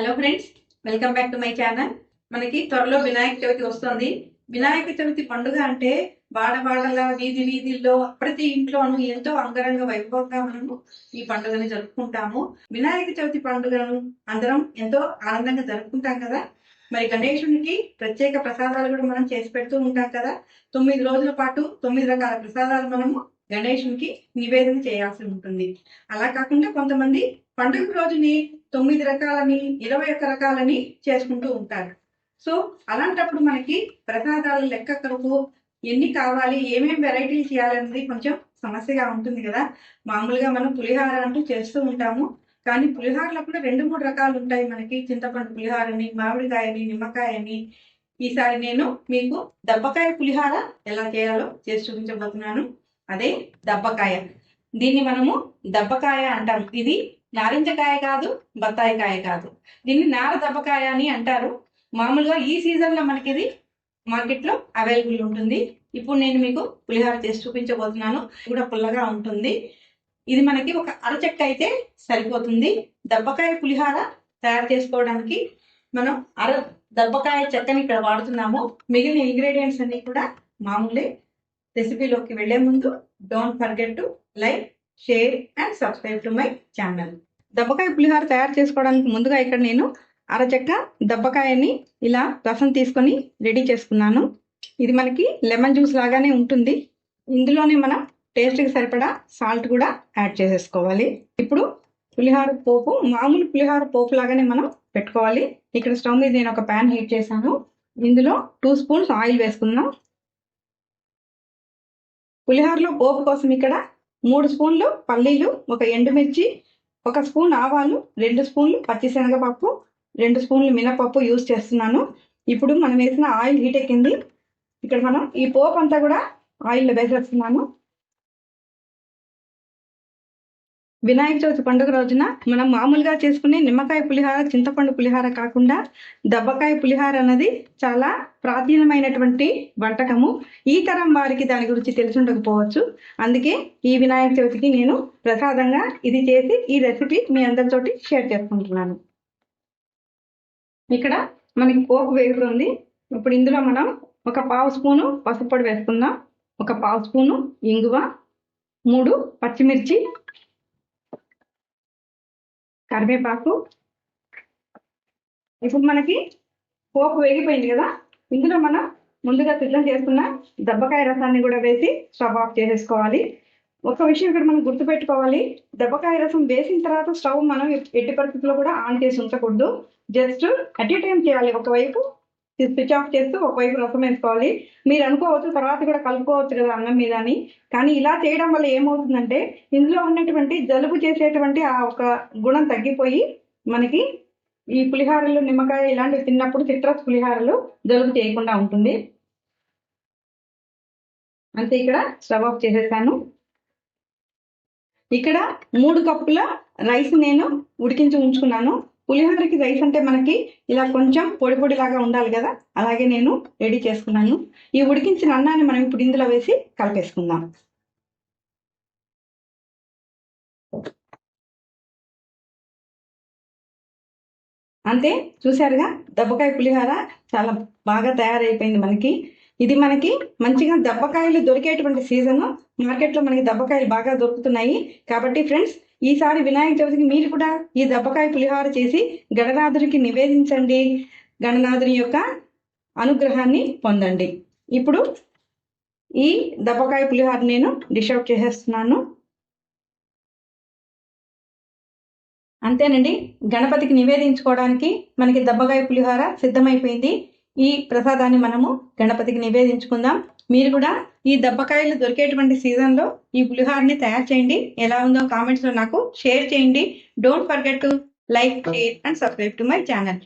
Hello friends welcome back to my channel మనకి త్వరలో వినాయక చవితి వస్తుంది. వినాయక చవితి పండుగ అంటే వాడవాడల వీధి వీధిల్లో ప్రతి ఇంట్లోనూ ఎంతో అంగరంగ వైభవంగా మనము ఈ పండుగని జరుపుకుంటాము. వినాయక చవితి పండుగను అందరం ఎంతో ఆనందంగా జరుపుకుంటాం కదా. మరి గణేశునికి ప్రత్యేక ప్రసాదాలు కూడా మనం చేసి పెడుతూ ఉంటాం కదా. తొమ్మిది రోజుల పాటు తొమ్మిది రకాల ప్రసాదాలు మనము గణేశునికి నివేదన చేయాల్సి ఉంటుంది. అలా కాకుండా కొంతమంది పండుగ రోజుని తొమ్మిది రకాలని ఇరవై ఒక్క రకాలని చేసుకుంటూ ఉంటారు. సో అలాంటప్పుడు మనకి ప్రసాదాల లెక్క కొరకు ఎన్ని కావాలి ఏమేమి వెరైటీలు చేయాలనేది కొంచెం సమస్యగా ఉంటుంది కదా. మామూలుగా మనం పులిహార అంటూ చేస్తూ ఉంటాము. కానీ పులిహారలో కూడా రెండు మూడు రకాలు ఉంటాయి మనకి. చింతపండు పులిహారని మామిడికాయని నిమ్మకాయని. ఈసారి నేను మీకు దబ్బకాయ పులిహార ఎలా చేయాలో చేసి చూపించబోతున్నాను. అదే దబ్బకాయ. దీన్ని మనము దబ్బకాయ అంటాం. ఇది నారింజకాయ కాదు బత్తాయికాయ కాదు. దీన్ని నార దబ్బకాయ అని అంటారు. మామూలుగా ఈ సీజన్లో మనకి ఇది మార్కెట్లో అవైలబుల్ ఉంటుంది. ఇప్పుడు నేను మీకు పులిహార చేసి చూపించబోతున్నాను. కూడా పుల్లగా ఉంటుంది. ఇది మనకి ఒక అరచెక్క అయితే సరిపోతుంది. దబ్బకాయ పులిహార తయారు చేసుకోవడానికి మనం అర దబ్బకాయ చెక్కని ఇక్కడ వాడుతున్నాము. మిగిలిన ఇంగ్రీడియంట్స్ అన్ని కూడా మామూలే రెసిపీలోకి వెళ్ళే ముందు don't forget to like share and subscribe to my channel దబ్బకాయ పులిహార తయారు చేసుకోవడానికి ముందుగా ఇక్కడ నేను అరచక్క దబ్బకాయని ఇలా రసం తీసుకొని రెడీ చేసుకున్నాను. ఇది మనకి లెమన్ జ్యూస్ లాగానే ఉంటుంది. ఇందులోనే మనం టేస్ట్కి సరిపడా సాల్ట్ కూడా యాడ్ చేసేసుకోవాలి. ఇప్పుడు పులిహార పోపు మామూలు పులిహార పోపు లాగానే మనం పెట్టుకోవాలి. ఇక్కడ స్టవ్ మీద నేను ఒక ప్యాన్ హీట్ చేశాను. ఇందులో టూ స్పూన్స్ ఆయిల్ వేసుకుందాం. పులిహోరలో పోపు కోసం ఇక్కడ మూడు స్పూన్లు పల్లీలు ఒక ఎండుమిర్చి ఒక స్పూన్ ఆవాలు రెండు స్పూన్లు పచ్చిశనగపప్పు రెండు స్పూన్లు మినపప్పు యూస్ చేస్తున్నాను. ఇప్పుడు మనం వేసిన ఆయిల్ హీట్ ఎక్కింది. ఇక్కడ మనం ఈ పోపు అంతా కూడా ఆయిల్లో వేసేస్తున్నాను. వినాయక చవితి పండుగ రోజున మనం మామూలుగా చేసుకునే నిమ్మకాయ పులిహార చింతపండు పులిహార కాకుండా దబ్బకాయ పులిహార అన్నది చాలా ప్రాచీనమైనటువంటి వంటకము. ఈ తరం వారికి దాని గురించి తెలిసి ఉండకపోవచ్చు అందుకే ఈ వినాయక చవితికి నేను ప్రసాదంగా ఇది చేసి ఈ రెసిపీ మీ అందరితోటి షేర్ చేసుకుంటున్నాను. ఇక్కడ మనకి పోపు వేగుతుంది ఇప్పుడు ఇందులో మనం ఒక పావు స్పూను పసుపు పొడి వేసుకుందాం. ఒక పావు స్పూను ఇంగువ మూడు పచ్చిమిర్చి కరివేపాకు. ఇప్పుడు మనకి పోపు వేగిపోయింది కదా ఇందులో మనం ముందుగా సిద్ధం చేసుకున్న దెబ్బకాయ రసాన్ని కూడా వేసి స్టవ్ ఆఫ్ చేసేసుకోవాలి. ఒక విషయం ఇక్కడ మనం గుర్తుపెట్టుకోవాలి దెబ్బకాయ రసం వేసిన తర్వాత స్టవ్ మనం ఎట్టి పరిస్థితుల్లో కూడా ఆన్ చేసి ఉంచకూడదు. జస్ట్ అట్ ఏ టైం చేయాలి ఒకవైపు స్విచ్ ఆఫ్ చేస్తూ ఒకవైపు రసం వేసుకోవాలి. మీరు అనుకోవచ్చు తర్వాత కూడా కలుపుకోవచ్చు కదా అన్నం మీద అని. కానీ ఇలా చేయడం వల్ల ఏమవుతుందంటే ఇందులో ఉన్నటువంటి జలుబు చేసేటువంటి ఆ ఒక గుణం తగ్గిపోయి మనకి ఈ పులిహారలు నిమ్మకాయ ఇలాంటివి తిన్నప్పుడు సిట్రస్ పులిహారలు జలుబు చేయకుండా ఉంటుంది. అంతే ఇక్కడ స్టవ్ ఆఫ్ చేసేసాను. ఇక్కడ మూడు కప్పుల రైస్ నేను ఉడికించి ఉంచుకున్నాను. పులిహోరకి రైస్ అంటే మనకి ఇలా కొంచెం పొడి పొడిలాగా ఉండాలి కదా? అలాగే నేను రెడీ చేసుకున్నాను. ఈ ఉడికించిన అన్నాన్ని మనం ఇప్పుడు ఇందులో వేసి కలిపేసుకుందాం. అంతే చూసారుగా దెబ్బకాయ పులిహోర చాలా బాగా తయారైపోయింది మనకి. ఇది మనకి మంచిగా దెబ్బకాయలు దొరికేటువంటి సీజన్. మార్కెట్లో మనకి దెబ్బకాయలు బాగా దొరుకుతున్నాయి. కాబట్టి ఫ్రెండ్స్ ఈసారి వినాయక చవితికి మీరు కూడా ఈ దెబ్బకాయ పులిహార చేసి గణనాథుడికి నివేదించండి. గణనాథుని యొక్క అనుగ్రహాన్ని పొందండి. ఇప్పుడు ఈ దెబ్బకాయ పులిహార నేను డిషౌట్ చేసేస్తున్నాను. అంతేనండి గణపతికి నివేదించుకోవడానికి మనకి దెబ్బకాయ పులిహార సిద్ధమైపోయింది. ఈ ప్రసాదాన్ని మనము గణపతికి నివేదించుకుందాం. మీరు కూడా ఈ దెబ్బకాయలు దొరికేటువంటి సీజన్లో ఈ పులిహారని తయారు చేయండి. ఎలా ఉందో కామెంట్స్లో నాకు షేర్ చేయండి. Don't forget to like share and subscribe to my channel